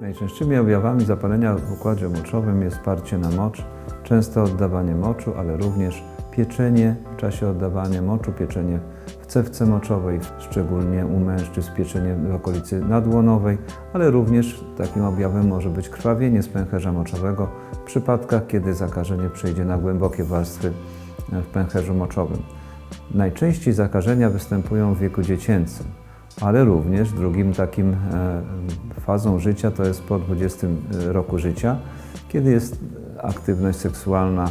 Najczęstszymi objawami zapalenia w układzie moczowym jest parcie na mocz, często oddawanie moczu, ale również pieczenie w czasie oddawania moczu, pieczenie w cewce moczowej, szczególnie u mężczyzn pieczenie w okolicy nadłonowej, ale również takim objawem może być krwawienie z pęcherza moczowego w przypadkach, kiedy zakażenie przejdzie na głębokie warstwy w pęcherzu moczowym. Najczęściej zakażenia występują w wieku dziecięcym, ale również drugim takim e, fazą życia to jest po 20 roku życia, kiedy jest aktywność seksualna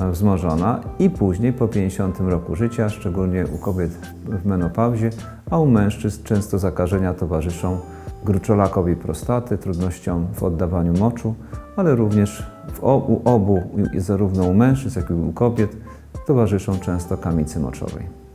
e, wzmożona i później po 50 roku życia, szczególnie u kobiet w menopauzie, a u mężczyzn często zakażenia towarzyszą gruczolakowi prostaty, trudnościom w oddawaniu moczu, ale również w o, u obu, zarówno u mężczyzn, jak i u kobiet, towarzyszą często kamicy moczowej.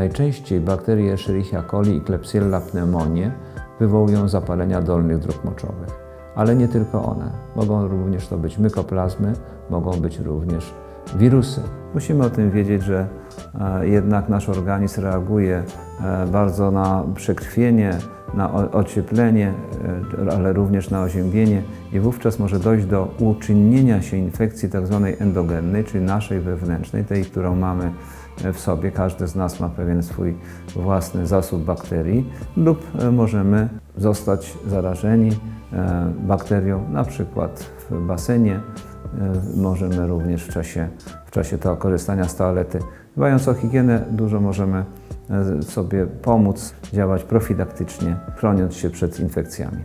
Najczęściej bakterie Escherichia coli i Klebsiella pneumoniae wywołują zapalenia dolnych dróg moczowych, ale nie tylko one. Mogą również to być mykoplazmy, mogą być również wirusy. Musimy o tym wiedzieć, że e, jednak nasz organizm reaguje bardzo na przekrwienie, na ocieplenie, e, ale również na oziębienie i wówczas może dojść do uczynnienia się infekcji tzw. endogennej, czyli naszej wewnętrznej, tej, którą mamy w sobie. Każdy z nas ma pewien swój własny zasób bakterii lub e, możemy zostać zarażeni e, bakterią na przykład w basenie. E, Możemy również w czasie, w czasie tego korzystania z toalety. Dbając o higienę, dużo możemy e, sobie pomóc, działać profilaktycznie, chroniąc się przed infekcjami.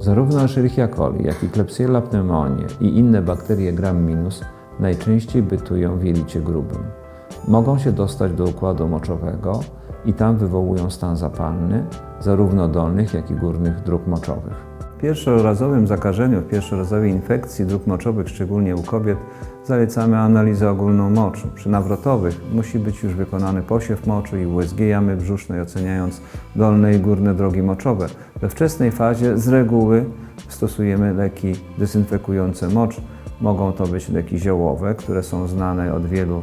Zarówno Escherichia coli, jak i Klebsiella pneumoniae i inne bakterie gram-minus najczęściej bytują w jelicie grubym. Mogą się dostać do układu moczowego i tam wywołują stan zapalny zarówno dolnych, jak i górnych dróg moczowych. W pierwszorazowym zakażeniu, w pierwszorazowej infekcji dróg moczowych, szczególnie u kobiet, zalecamy analizę ogólną moczu. Przy nawrotowych musi być już wykonany posiew moczu i USG jamy brzusznej, oceniając dolne i górne drogi moczowe. We wczesnej fazie z reguły stosujemy leki dezynfekujące mocz. Mogą to być leki ziołowe, które są znane od wielu,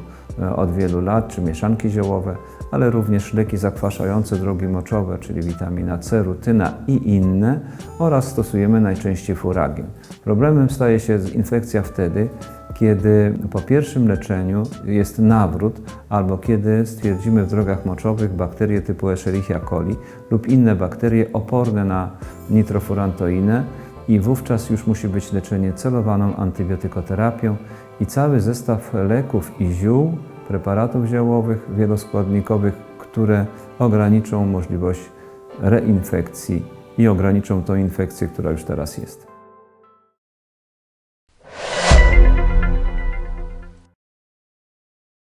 od wielu lat, czy mieszanki ziołowe, ale również leki zakwaszające drogi moczowe, czyli witamina C, rutyna i inne oraz stosujemy najczęściej furagin. Problemem staje się infekcja wtedy, kiedy po pierwszym leczeniu jest nawrót albo kiedy stwierdzimy w drogach moczowych bakterie typu Escherichia coli lub inne bakterie oporne na nitrofurantoinę i wówczas już musi być leczenie celowaną antybiotykoterapią i cały zestaw leków i ziół, preparatów ziołowych, wieloskładnikowych, które ograniczą możliwość reinfekcji i ograniczą tą infekcję, która już teraz jest.